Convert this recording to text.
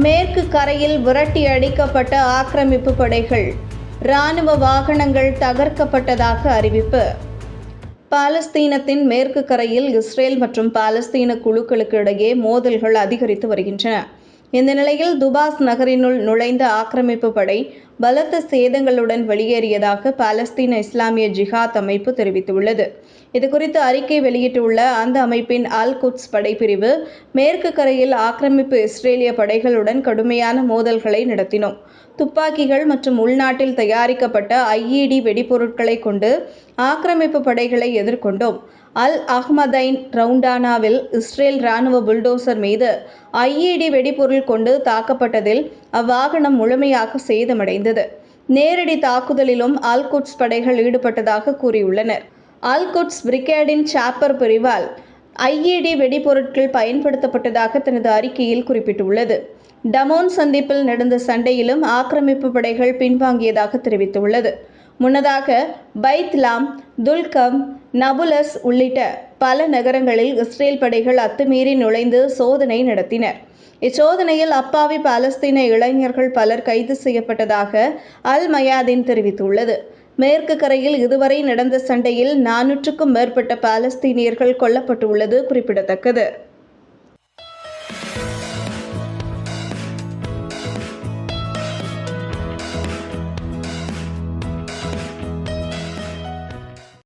மேற்கு கரையில் விரட்டி அடிக்கப்பட்ட ஆக்கிரமிப்பு படைகள். இராணுவ வாகனங்கள் தகர்க்கப்பட்டதாக அறிவிப்பு. பாலஸ்தீனத்தின் மேற்கு கரையில் இஸ்ரேல் மற்றும் பாலஸ்தீன குழுக்களுக்கு இடையே மோதல்கள் அதிகரித்து வருகின்றன. இந்த நிலையில் துபாஸ் நகரினுள் நுழைந்த ஆக்கிரமிப்பு படை பலத்த சேதங்களுடன் வெளியேறியதாக பாலஸ்தீன இஸ்லாமிய ஜிஹாத் அமைப்பு தெரிவித்துள்ளது. இதுகுறித்து அறிக்கை வெளியிட்டுள்ள அந்த அமைப்பின் அல் குட்ஸ் படைப்பிரிவு மேற்கு கரையில் ஆக்கிரமிப்பு இஸ்ரேலிய படைகளுடன் கடுமையான மோதல்களை நடத்தினோம். துப்பாக்கிகள் மற்றும் உள்நாட்டில் தயாரிக்கப்பட்ட ஐஇடி வெடிபொருட்களை கொண்டு ஆக்கிரமிப்பு படைகளை எதிர்கொண்டோம். அல் அஹ்மதைன் ரவுண்டானாவில் இஸ்ரேல் ராணுவ புல்டோசர் மீது ஐஇடி வெடிபொருள் கொண்டு தாக்கப்பட்டதில் அவ்வாகனம் முழுமையாக சேதமடைந்தது. நேரடி தாக்குதலிலும் ஆல்குட்ஸ் படைகள் ஈடுபட்டதாக கூறியுள்ளனர். ஆல்குட்ஸ் பிரிகேடின் சாப்பர் பிரிவால் ஐஇடி வெடிபொருட்கள் பயன்படுத்தப்பட்டதாக தனது அறிக்கையில் குறிப்பிட்டுள்ளது. டமோன் சந்திப்பில் நடந்த சண்டையிலும் ஆக்கிரமிப்பு படைகள் பின்வாங்கியதாக தெரிவித்துள்ளது. முன்னதாக பைத்லாம் துல்கம் நபுலஸ் உள்ளிட்ட பல நகரங்களில் இஸ்ரேல் படைகள் அத்துமீறி நுழைந்து சோதனை நடத்தினர். இச்சோதனையில் அப்பாவி பாலஸ்தீன இளைஞர்கள் பலர் கைது செய்யப்பட்டதாக அல் மயாதின் தெரிவித்துள்ளது. மேற்கு கரையில் இதுவரை நடந்த சண்டையில் நானூற்றுக்கும் மேற்பட்ட பாலஸ்தீனியர்கள் கொல்லப்பட்டுள்ளது குறிப்பிடத்தக்கது.